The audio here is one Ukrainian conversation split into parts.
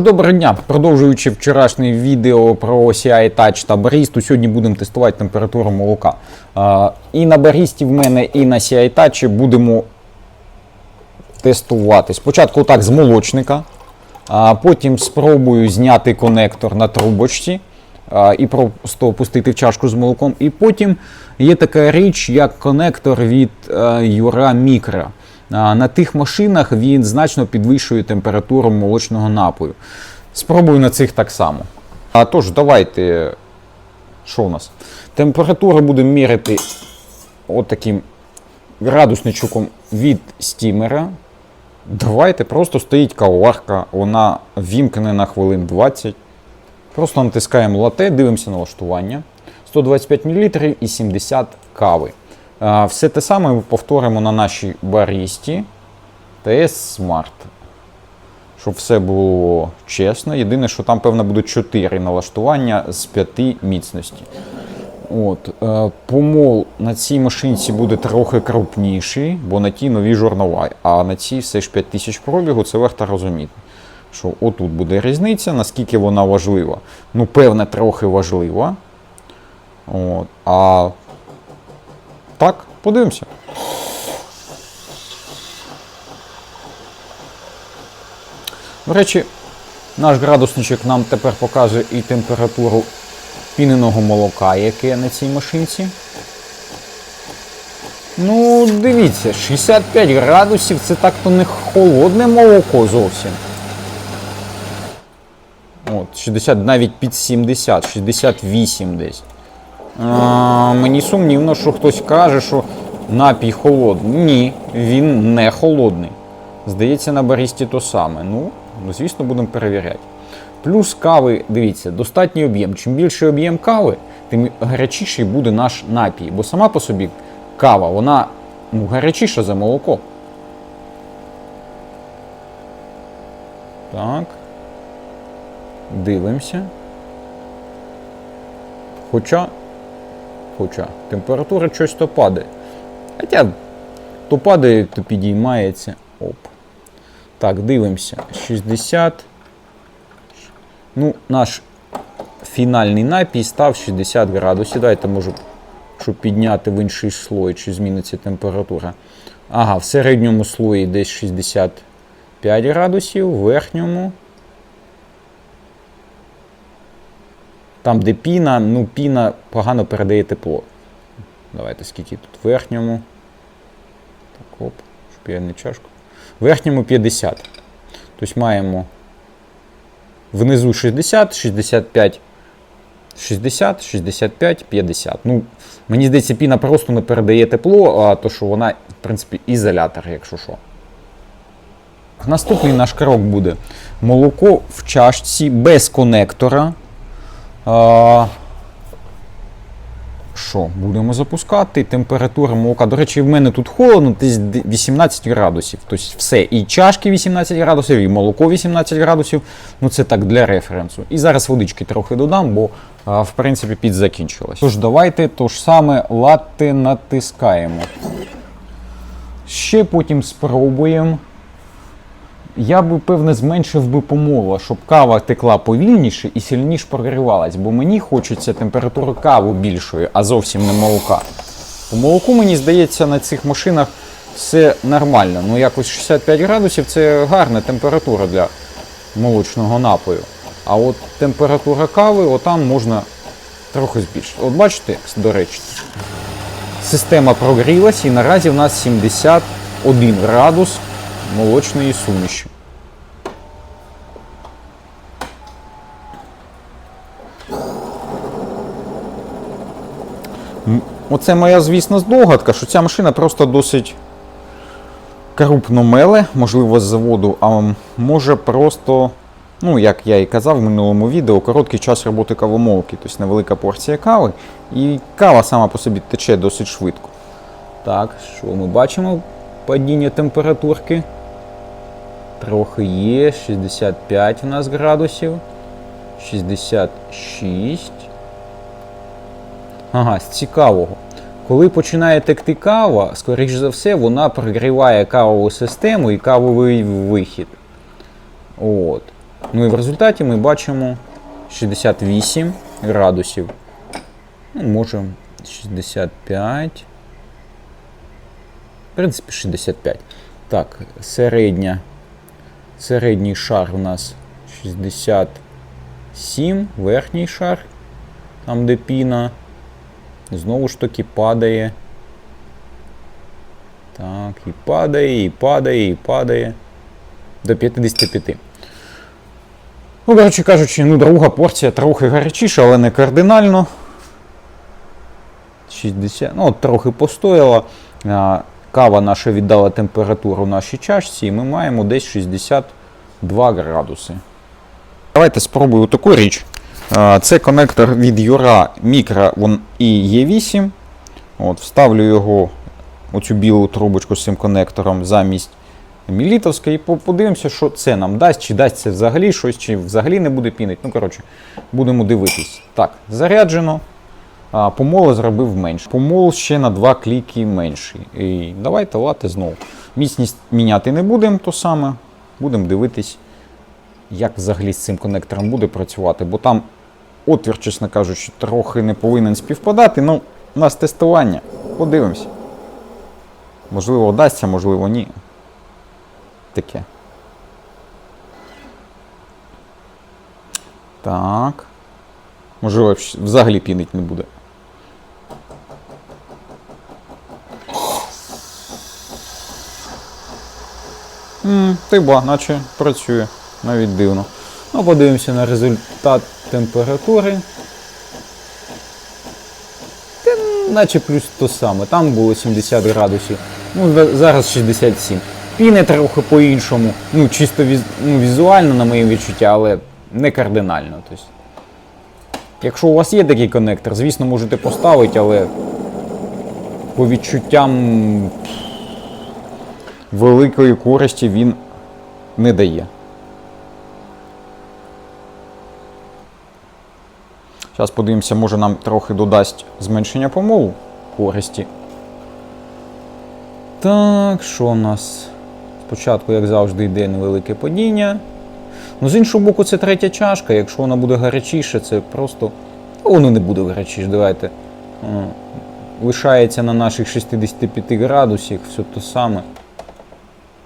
Доброго дня! Продовжуючи вчорашнє відео про CI Touch та барісту, сьогодні будемо тестувати температуру молока. І на барісті в мене, і на CI Touch будемо тестувати. Спочатку так з молочника, потім спробую зняти конектор на трубочці і просто опустити в чашку з молоком. І потім є така річ, як конектор від а, Юра Мікро. На тих машинах він значно підвищує температуру молочного напою. Спробую на цих так само. А тож, давайте. Що у нас? Температуру будемо міряти отаким градусничком від стімера. Давайте просто стоїть каварка, вона вімкне на хвилин 20. Просто натискаємо лате, дивимося налаштування. 125 мл і 70 кави. Все те саме ми повторимо на нашій барісті TS Smart. Щоб все було чесно. Єдине, що там, певно, будуть 4 налаштування з 5 міцності. От, е, помол на цій машинці буде трохи крупніший, бо на тій нові журнала, а на цій все ж 5000 пробігу, це варто розуміти. Що отут буде різниця, наскільки вона важлива. Ну, певне, трохи важлива. От, а так, подивимося. До речі, наш градусничок нам тепер показує і температуру піненого молока, яке на цій машинці. Ну, дивіться, 65 градусів це так-то не холодне молоко зовсім. От, 60, навіть під 70, 68 десь. Мені сумнівно, що хтось каже, що напій холодний. Ні, він не холодний. Здається, на барісті то саме. Ну, звісно, будемо перевіряти. Плюс кави, дивіться, достатній об'єм. Чим більший об'єм кави, тим гарячіший буде наш напій. Бо сама по собі кава, вона ну, гарячіша за молоко. Так. Дивимося. Хоча. Хоча температура щось то падає. Хоча то падає, то підіймається. Оп. Так, дивимося. 60. Ну, наш фінальний напій став 60 градусів. Дайте можу, щоб підняти в інший слой, чи зміниться температура. Ага, в середньому слої десь 65 градусів, в верхньому. Там, де піна, ну піна погано передає тепло. Давайте скільки тут в верхньому. Так, оп, щоб я не чашку. В верхньому 50. Тобто маємо внизу 60, 65, 60, 65, 50. Ну, мені здається, піна просто не передає тепло, а то що вона, в принципі, ізолятор, якщо що. Наступний наш крок буде молоко в чашці без конектора. Що, будемо запускати. Температура молока. До речі, в мене тут холодно, десь 18 градусів. Тобто все. І чашки 18 градусів, і молоко 18 градусів. Ну це так для референсу. І зараз водички трохи додам, бо в принципі підзакінчилось. Тож давайте то ж саме латте натискаємо. Ще потім спробуємо. Я би, певне, зменшив би помола, щоб кава текла повільніше і сильніше прогрівалась, бо мені хочеться температуру кави більшої, а зовсім не молока. По молоку, мені здається, на цих машинах все нормально. Ну, якось 65 градусів це гарна температура для молочного напою. А от температура кави, отам можна трохи збільшити. От бачите, до речі, система прогрілась і наразі в нас 71 градус молочної суміші. Оце моя, звісно, здогадка, що ця машина просто досить крупно меле, можливо, з заводу, а може просто, ну, як я і казав в минулому відео, короткий час роботи кавомолки, тобто невелика порція кави, і кава сама по собі тече досить швидко. Так, що ми бачимо? Падіння температурки. Трохи є. 65 у нас градусів. 66. Ага, з цікавого. Коли починає текти кава, скоріш за все, вона прогріває кавову систему і кавовий вихід. От. Ну і в результаті ми бачимо 68 градусів. Ну, може 65. В принципі, 65. Так, середня. Середній шар у нас 67, верхній шар, там де піна. Знову ж таки падає. Так, і падає, і падає, і падає. До 55. Ну, коротше кажучи, ну, друга порція трохи гарячіша, але не кардинально. 60, ну, от трохи постояла. Кава наша віддала температуру в нашій чашці, і ми маємо десь 62 градуси. Давайте спробую таку річ. Це конектор від Юра Micro і Е8. От, вставлю його оцю білу трубочку з цим конектором замість мілітовської і подивимося, що це нам дасть, чи дасть це взагалі щось, чи взагалі не буде пінить. Ну, коротше, будемо дивитись. Так, заряджено. А, помол зробив менше. Помол ще на два кліки менший. І давайте лати знову. Міцність міняти не будемо, то саме. Будемо дивитись, як взагалі з цим конектором буде працювати, бо там отвір, чесно кажучи, трохи не повинен співпадати. Ну, у нас тестування. Подивимось. Можливо, вдасться, можливо, ні. Таке. Так. Можливо, взагалі пінить не буде. Ти ба, наче працює. Навіть дивно. Ну, подивимося на результат температури. Та, наче плюс то саме. Там було 70 градусів. Ну, зараз 67. Піне трохи по-іншому. Ну, чисто віз, ну, візуально, на моє відчуття, але не кардинально. Тобто, якщо у вас є такий коннектор, звісно, можете поставити, але по відчуттям великої користі він не дає. Зараз подивимося, може нам трохи додасть зменшення помолу користі. Так, що у нас? Спочатку, як завжди, йде невелике падіння. Ну, з іншого боку, це третя чашка. Якщо вона буде гарячіше, це просто. Воно не буде гарячіше, давайте. Лишається на наших 65 градусах, все те саме.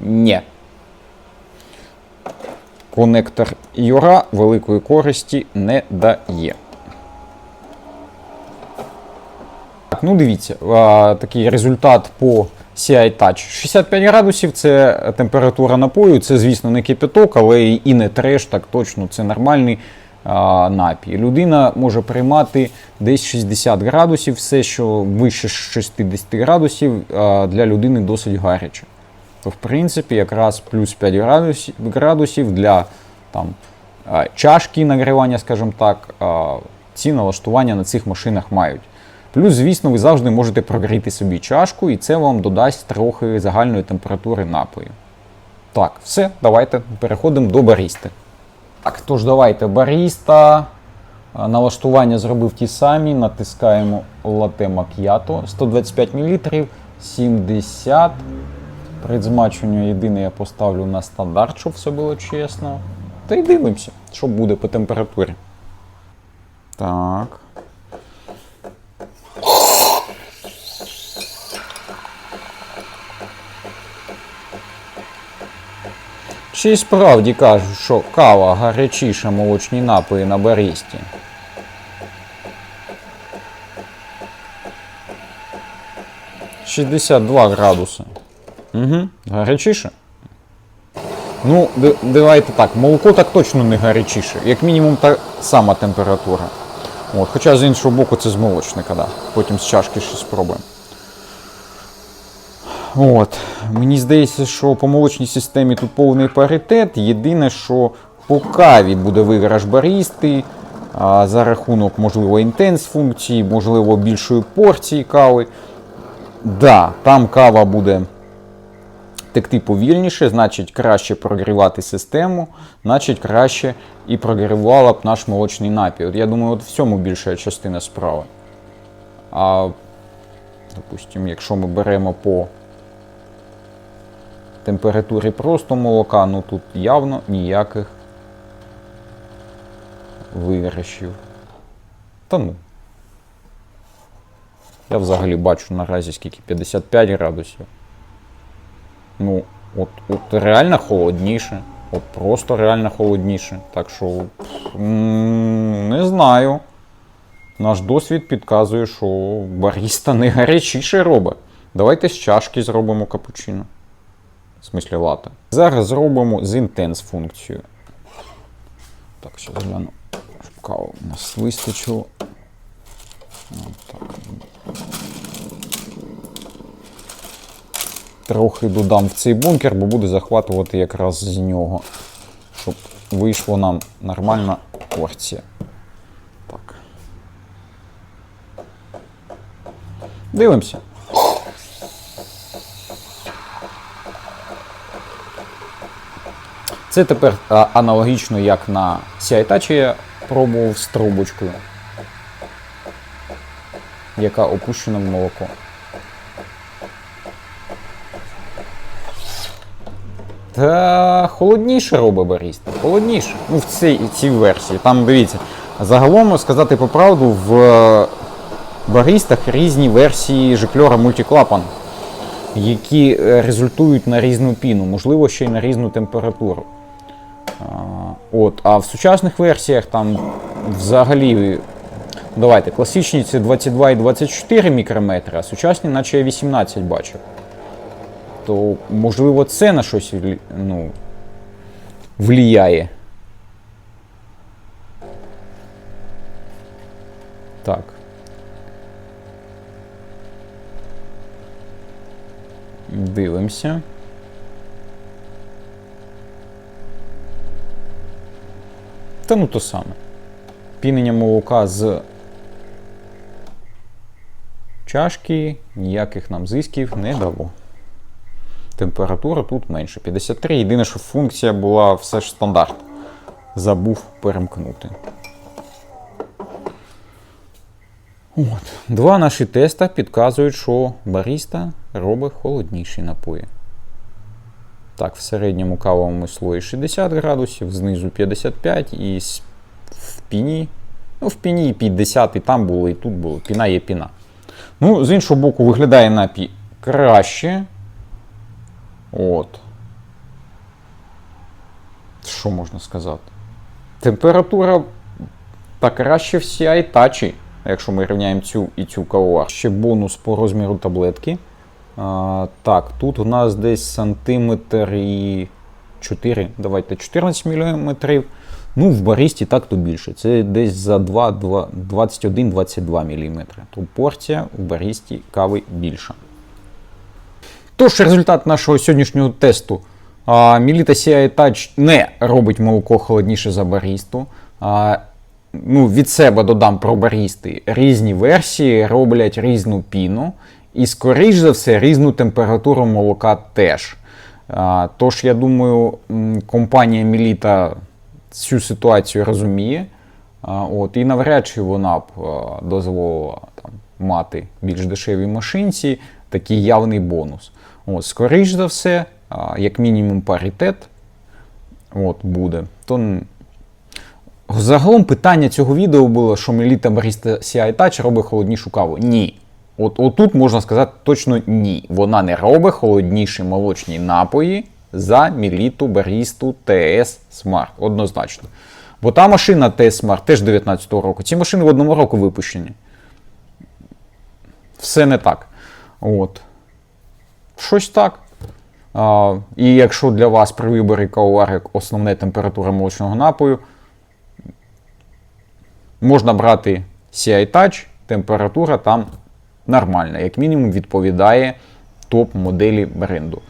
Ні. Конектор Юра великої користі не дає. Так, ну дивіться, а, такий результат по CI Touch. 65 градусів це температура напою. Це, звісно, не кипяток, але і не треш, так точно, це нормальний а, напій. Людина може приймати десь 60 градусів, все, що вище 60 градусів, а, для людини досить гаряче. То, в принципі, якраз плюс 5 градусів, градусів для там, чашки нагрівання, скажімо так, ці налаштування на цих машинах мають. Плюс, звісно, ви завжди можете прогріти собі чашку, і це вам додасть трохи загальної температури напою. Так, все, давайте переходимо до барісти. Так, тож давайте баріста. Налаштування зробив ті самі. Натискаємо лате мак'ято 125 мл, 70. При змачуванню єдине я поставлю на стандарт, щоб все було чесно. Та й дивимося, що буде по температурі. Так. Чи й справді кажуть, що кава гарячіша молочні напої на барісті? Шістдесят два градуси. Угу. Гарячіше? Ну, давайте так, молоко так точно не гарячіше. Як мінімум та сама температура. От, хоча з іншого боку це з молочника, да. Потім з чашки ще спробуємо. От. Мені здається, що по молочній системі тут повний паритет. Єдине, що по каві буде виграш барісти за рахунок, можливо, інтенс функції, можливо, більшої порції кави. Да, там кава буде текти повільніше, значить краще прогрівати систему, значить краще і прогрівала б наш молочний напій. От я думаю, от в цьому більша частина справи. А, допустимо, якщо ми беремо по температурі просто молока, ну тут явно ніяких вирішив. Та ну. Я взагалі бачу наразі скільки 55 градусів. Ну, от, от реально холодніше. От просто реально холодніше. Так що. Не знаю. Наш досвід підказує, що баріста не гарячіше робить. Давайте з чашки зробимо капучино. Лата. Зараз зробимо з інтенс функцією. Так, ще гляну. Каву у нас вистачило. Трохи додам в цей бункер, бо буде захватувати якраз з нього. Щоб вийшла нам нормальна порція. Дивимося. Це тепер аналогічно, як на CI я пробував з трубочкою, яка опущена в молоко. Та холодніше робить баріста. Холодніше. Ну, в цій, цій версії. Там дивіться. Загалом сказати по правду, в е, барістах різні версії жикльора мультиклапан, які е, результують на різну піну, можливо, ще й на різну температуру. От, а в сучасних версіях там взагалі. Давайте, класичні це 22 і 24 мікрометри, а сучасні, наче я 18 бачив. То можливо це на щось ну, влияє. Так. Дивимося. Ну то саме. Пінення молока з чашки ніяких нам зисків не дало. Температура тут менше. 53. Єдине, що функція була все ж стандарт. Забув перемкнути. От. Два наші теста підказують, що баріста робить холодніші напої. Так, в середньому кавовому слої 60 градусів, знизу 55 і в піні. Ну, в піні і 50, і там було, і тут було. Піна є піна. Ну, з іншого боку, виглядає напій краще. От. Що можна сказати? Температура та краще всі айтачі, якщо ми рівняємо цю і цю кавовар. Ще бонус по розміру таблетки. А, так, тут у нас десь сантиметр і 4, давайте 14 мм. Ну, в баристі так то більше. Це десь за 21-22 мм. То порція в баристі кави більша. Тож, результат нашого сьогоднішнього тесту. Міліта CI Touch не робить молоко холодніше за барісту. Ну, від себе додам про барісти. Різні версії роблять різну піну. І, скоріш за все, різну температуру молока теж. Тож, я думаю, компанія Міліта цю ситуацію розуміє. От, і навряд чи вона б дозволила там, мати більш дешевій машинці такий явний бонус. От, скоріш за все, як мінімум паритет от, буде. То Загалом питання цього відео було, що Melita Barista CI Touch робить холоднішу каву. Ні. От отут можна сказати точно ні. Вона не робить холодніші молочні напої за Міліту Барісту TS Smart. Однозначно. Бо та машина TS Smart теж 19-го року. Ці машини в одному року випущені. Все не так. От. Щось так. А, і якщо для вас при виборі кавовар як основна температура молочного напою, можна брати CI Touch, температура там нормальна, як мінімум відповідає топ-моделі бренду.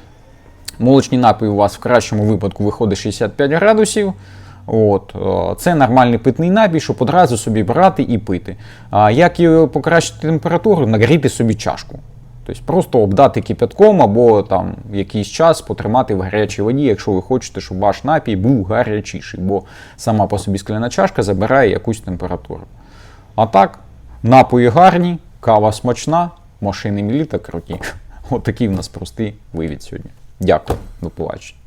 Молочний напій у вас в кращому випадку виходить 65 градусів. От, е, це нормальний питний напій, щоб одразу собі брати і пити. А як покращити температуру, нагріти собі чашку. Тобто просто обдати кипятком або там якийсь час потримати в гарячій воді, якщо ви хочете, щоб ваш напій був гарячіший, бо сама по собі скляна чашка забирає якусь температуру. А так, напої гарні, кава смачна, машини міліта круті. Отакий в нас простий вивід сьогодні. Дякую, до побачення.